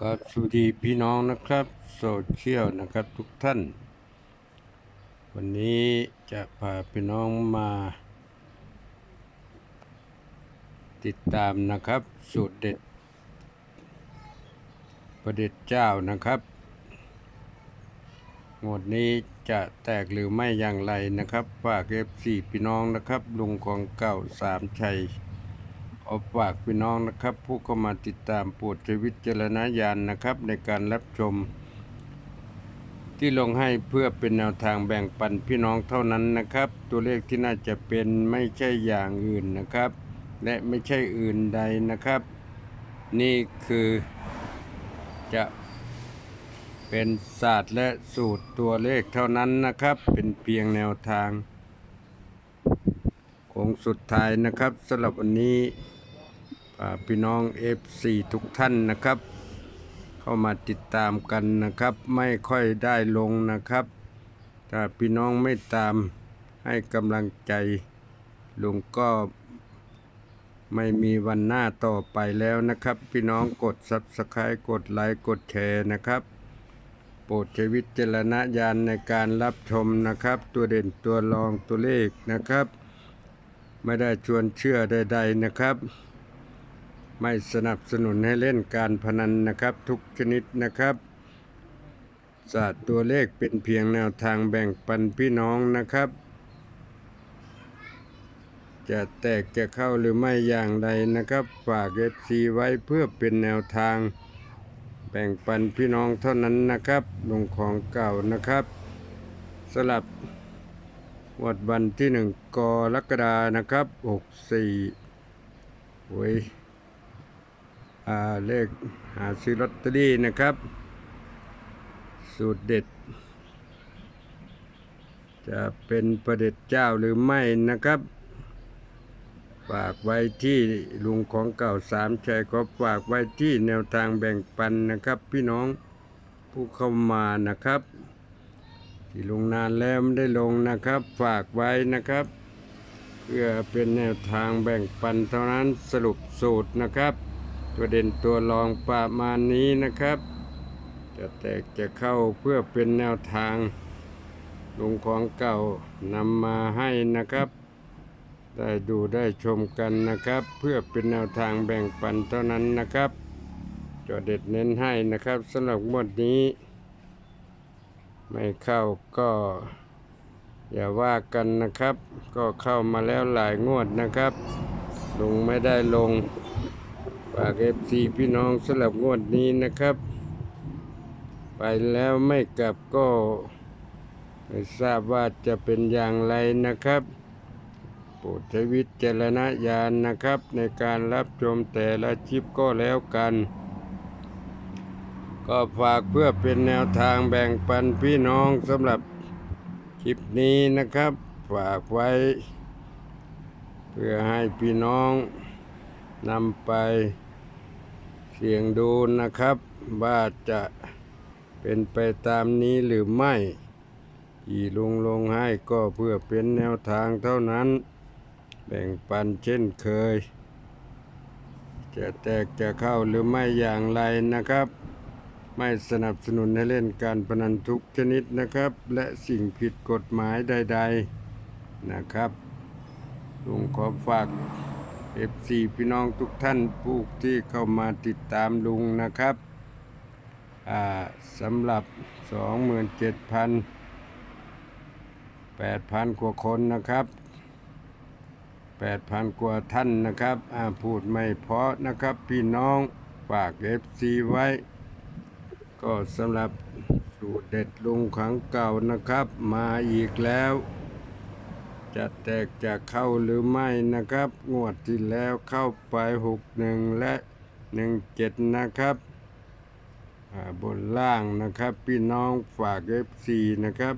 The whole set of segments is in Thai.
กับสวัสดีพี่น้องนะครับโซเชียลนะครับทุกท่าน วันนี้จะพาพี่น้องมา ติดตามนะครับ สูตรเด็ด ประเด็จเจ้านะครับงวดนี้จะแตกหรือไม่อย่างไรนะครับฝากเอฟซีพี่น้องนะครับลุงของเก่าสามชัย ขอฝากพี่น้องนะครับ ผู้เข้ามาติดตามโปรดใช้วิจารณญาณนะครับ ในการรับชม ที่ลงให้เพื่อเป็นแนวทางแบ่งปันพี่น้องเท่านั้นนะครับ ตัวเลขที่น่าจะเป็นไม่ใช่อย่างอื่นนะครับ และไม่ใช่อื่นใดนะครับ นี่คือจะเป็นศาสตร์และสูตรตัวเลขเท่านั้นนะครับ เป็นเพียงแนวทางโค้งสุดท้ายนะครับสำหรับวันนี้ พี่น้อง F4 ทุกท่านนะครับ เข้ามาติดตามกันนะครับ ไม่ค่อยได้ลงนะครับ ถ้าพี่น้องไม่ตามให้กำลังใจลุงก็ไม่มีวันหน้าต่อไปแล้วนะครับ พี่น้องกด Subscribe กดไลค์กดแชร์นะครับ โปรดใช้วิจารณญาณในการรับชมนะครับ ตัวเด่นตัวรองตัวเลขนะครับ ไม่ได้ชวนเชื่อใด ๆนะครับ ไม่สนับสนุนให้เล่นการพนันนะครับ ทุกชนิดนะครับศาสตร์ตัวเลขเป็นเพียงแนวทางแบ่งปันพี่น้องนะครับ จะแตกจะเข้าหรือไม่อย่างไรนะครับ ฝากเอฟซีไว้เพื่อเป็นแนวทาง แบ่งปันพี่น้องเท่านั้นนะครับลงของเก่านะครับสลับวัดวันที่หนึ่งกรกฎานะครับหกสี่โอ้ย เลขหาซื้อลอตเตอรี่นะครับ สูตรเด็ด จะเป็นประเด็จเจ้าหรือไม่นะครับ ฝากไว้ที่ลุงของเก่าสามชัยก็ฝากไว้ที่แนวทางแบ่งปันนะครับ พี่น้องผู้เข้ามานะครับ ที่ลงนานแล้วไม่ได้ลงนะครับ ฝากไว้นะครับเพื่อเป็นแนวทางแบ่งปันเท่านั้นสรุปสูตรนะครับ ตัวเด่นตัวรองประมาณนี้นะครับ จะแตกจะเข้าเพื่อเป็นแนวทางลงของเก่านำมาให้นะครับ ได้ดูได้ชมกันนะครับ เพื่อเป็นแนวทางแบ่งปันเท่านั้นนะครับจอเด็ดเน้นให้นะครับสำหรับงวดนี้ ไม่เข้าก็ อย่าว่ากันนะครับ ก็เข้ามาแล้วหลายงวดนะครับ ลงไม่ได้ลง ฝากเอฟซีพี่น้องสลับงวดนี้นะครับ ไปแล้วไม่กลับก็ไม่ทราบว่าจะเป็นอย่างไรนะครับโปรดใช้วิจารณญาณนะครับ ในการรับชมแต่ละคลิปก็แล้วกัน ก็ฝากเพื่อเป็นแนวทางแบ่งปันพี่น้องสำหรับคลิปนี้นะครับ ฝากไว้ เพื่อให้พี่น้องนำไป สียงดูนะครับ ว่าจะเป็นไปตามนี้หรือไม่ที่ลงลงให้ก็เพื่อเป็นแนวทางเท่านั้น แบ่งปันเช่นเคย จะแตกจะเข้าหรือไม่อย่างไรนะครับ ไม่สนับสนุนให้เล่นการพนันทุกชนิดนะครับ และสิ่งผิดกฎหมายใด ๆนะครับลุงขอฝาก FC พี่น้องทุกท่านผู้ที่เข้ามาติดตามลุงนะครับอ่าสำหรับ 27,000 8,000 กว่าคนนะครับ 8,000 กว่าท่านนะครับอ่าพูดไม่เพาะนะครับ พี่น้องฝาก FC ไว้ ก็สำหรับสูตรเด็ดลุงขังเก่านะครับ มาอีกแล้ว จะแตกจะเข้าหรือไม่นะครับ งวดที่แล้วเข้าไปหกหนึ่งและหนึ่งเจ็ดนะครับบนล่างนะครับ พี่น้องฝาก F4 นะครับ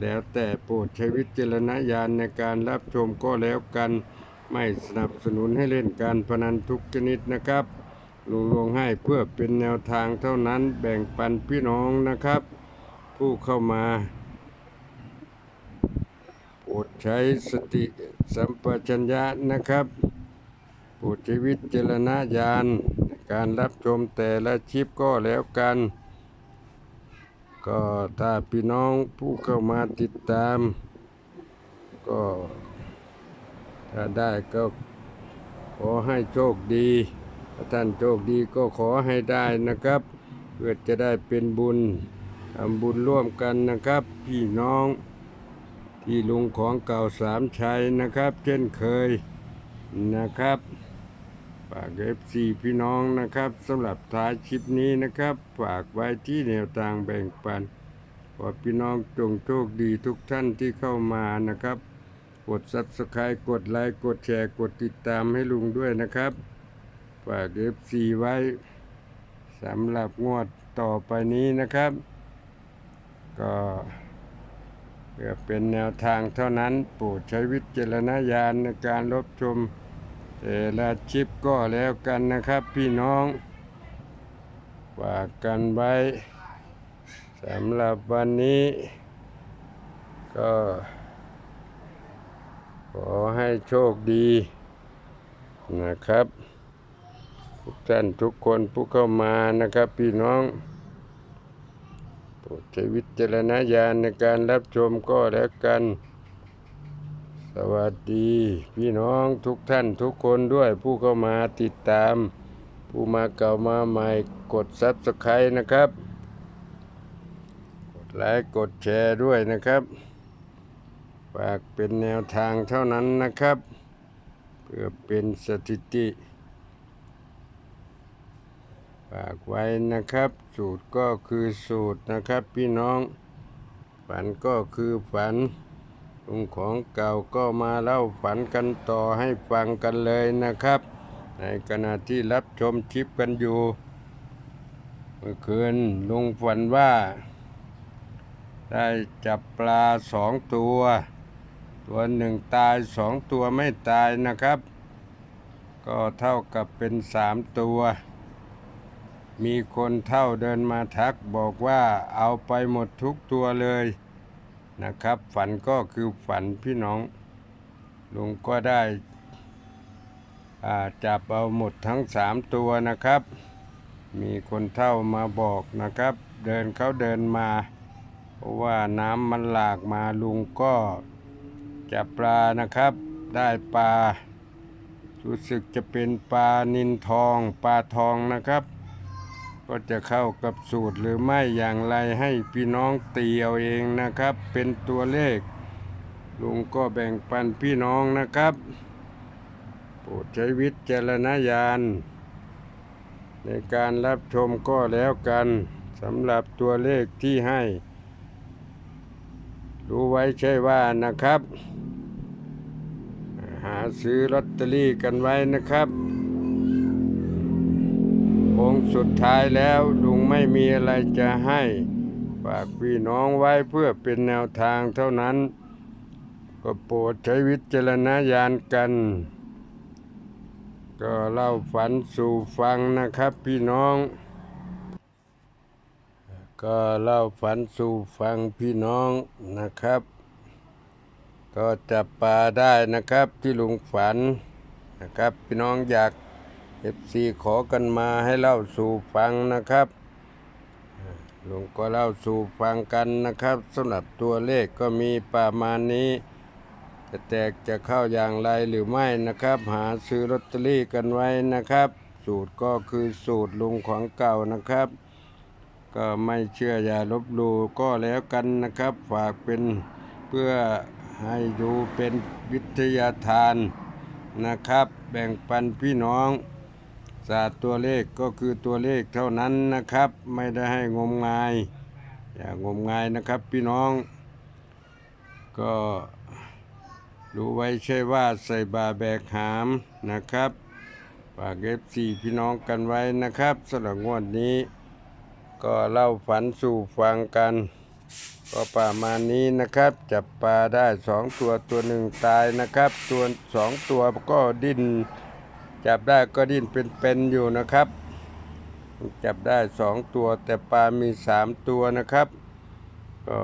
แล้วแต่โปรดใช้วิจารณญาณในการรับชมก็แล้วกันไม่สนับสนุนให้เล่นการพนันทุกชนิดนะครับลุงลงให้เพื่อเป็นแนวทางเท่านั้นแบ่งปันพี่น้องนะครับ ผู้เข้ามา ใช้สติสัมปชัญญะนะครับปรดใช้วิจารณญาณการรับชมแต่ละคลิปก็แล้วกัน ก็ถ้าพี่น้องผู้เข้ามาติดตาม ก็ถ้าได้ก็ขอให้โชคดีถ้าท่านโชคดีก็ขอให้ได้นะครับ เพื่อจะได้เป็นบุญทำบุญร่วมกันนะครับ พี่น้อง ที่ลุงของเก่าสามชัยนะครับ เช่นเคยนะครับฝากเอฟซีพี่น้องนะครับสำหรับท้ายคลิปนี้นะครับ ฝากไว้ที่แนวทางแบ่งปันขอพี่น้องจงโชคดีทุกท่านที่เข้ามานะครับ กด subscribe กดไลค์กดแชร์กดติดตามให้ลุงด้วยนะครับ ฝาก FC ไว้สำหรับงวดต่อไปนี้นะครับ ก็ เพื่อเป็นแนวทางเท่านั้นโปรดใช้วิจารณญาณในการรับชมแต่ละคลิปก็แล้วกันนะครับพี่น้องฝากกันไว้สำหรับวันนี้ ก็ ขอให้โชคดีนะครับ ทุกท่านทุกคนผู้เข้ามานะครับพี่น้อง ดใช้วิจารณญาณในการรับชมก็แล้วกัน สวัสดี พี่น้องทุกท่านทุกคนด้วยผู้เข้ามาติดตาม ผู้มาเก่ามาใหม่กดซับสไครต์นะครับ กดไลค์กดแชร์ด้วยนะครับฝากเป็นแนวทางเท่านั้นนะครับ เพื่อเป็นสถิติ ฝากไว้นะครับ สูตรก็คือสูตรนะครับ พี่น้อง ฝันก็คือฝันลุงของเก่าก็มาเล่าฝันกันต่อให้ฟังกันเลยนะครับ ในขณะที่รับชมคลิปกันอยู่ เมื่อคืนลุงฝันว่า ได้จับปลาสองตัว ตัวหนึ่งตายสองตัวไม่ตายนะครับ ก็เท่ากับเป็นสามตัว มีคนเท่าเดินมาทักบอกว่าเอาไปหมดทุกตัวเลยนะครับ ฝันก็คือฝันพี่น้องลุงก็ได้อ่าจับเอาหมดทั้งสามตัวนะครับ มีคนเท่ามาบอกนะครับ เดินเขาเดินมา เพราะว่าน้ำมันหลากมาลุงก็จับปลานะครับ ได้ปลา รู้สึกจะเป็นปลานินทอง ปลาทองนะครับ ก็จะเข้ากับสูตรหรือไม่อย่างไรให้พี่น้องตีเอาเองนะครับ เป็นตัวเลข ลุงก็แบ่งปันพี่น้องนะครับ โปรดใช้วิจารณญาณในการรับชมก็แล้วกันสำหรับตัวเลขที่ให้ รู้ไว้ใช่ว่านะครับ หาซื้อลอตเตอรี่กันไว้นะครับ สุดท้ายแล้วลุงไม่มีอะไรจะให้ฝากพี่น้องไว้เพื่อเป็นแนวทางเท่านั้น ก็โปรดใช้วิจารณญาณกัน ก็เล่าฝันสู่ฟังนะครับพี่น้อง ก็เล่าฝันสู่ฟังพี่น้องนะครับ ก็จับปลาได้นะครับที่ลุงฝันนะครับ พี่น้องอยาก เอฟซีขอกันมาให้เล่าสู่ฟังนะครับลุงก็เล่าสู่ฟังกันนะครับสำหรับตัวเลขก็มีประมาณนี้ จะแตกจะเข้าอย่างไรหรือไม่นะครับ หาซื้อลอตเตอรี่กันไว้นะครับ สูตรก็คือสูตรลุงของเก่านะครับ ก็ไม่เชื่ออย่าลบหลู่ก็แล้วกันนะครับ ฝากเป็นเพื่อให้ดูเป็นวิทยาทานนะครับ แบ่งปันพี่น้อง ศาสตร์ตัวเลขก็คือตัวเลขเท่านั้นนะครับ ไม่ได้ให้งมงาย อย่างงมงายนะครับพี่น้อง ก็รู้ไว้ใช่ว่าใส่บาแบกหามนะครับฝากเอฟซีพี่น้องกันไว้นะครับสำหรับงวดนี้ ก็เล่าฝันสู่ฟังกัน ก็ประมาณนี้นะครับ จับปลาได้สองตัวตัวหนึ่งตายนะครับ ตัวสองตัวก็ดิ้น จับได้ก็ดิ้นเป็นๆอยู่นะครับ จับได้สองตัวแต่ปลามีสามตัวนะครับก็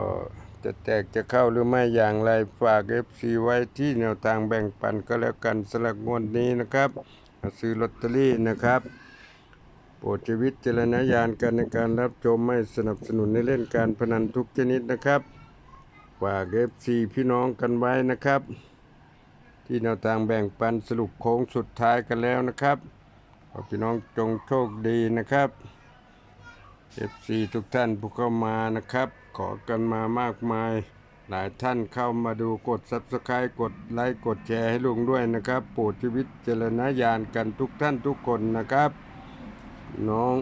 จะแตกจะเข้าหรือไม่อย่างไรฝาก FC ไว้ที่แนวทางแบ่งปันก็แล้วกันสลักงวดนี้นะครับ ซื้อลอตเตอรี่นะครับรดช้วิตจรณญาณกันในการรับชมไม่สนับสนุนในเล่นการพนันทุกชนิดนะครับฝากเอฟซีพี่น้องกันไว้นะครับ ที่แนวทางแบ่งปันสรุปโค้งสุดท้ายกันแล้วนะครับขอพี่น้องจงโชคดีนะครับ FC ทุกท่านผู้เข้ามานะครับ ขอกันมามากมาย หลายท่านเข้ามาดูกด Subscribe กดไลค์กดแชร์ให้ลุงด้วยนะครับโปรดชีวิตเจรณญาณกันทุกท่านทุกคนนะครับ น้อง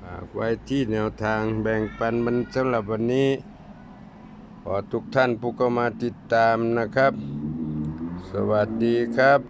ฝากไว้ที่แนวทางแบ่งปันมันสำหรับวันนี้ ขอทุกท่านผู้เข้ามาติดตามนะครับ สวัสดีครับ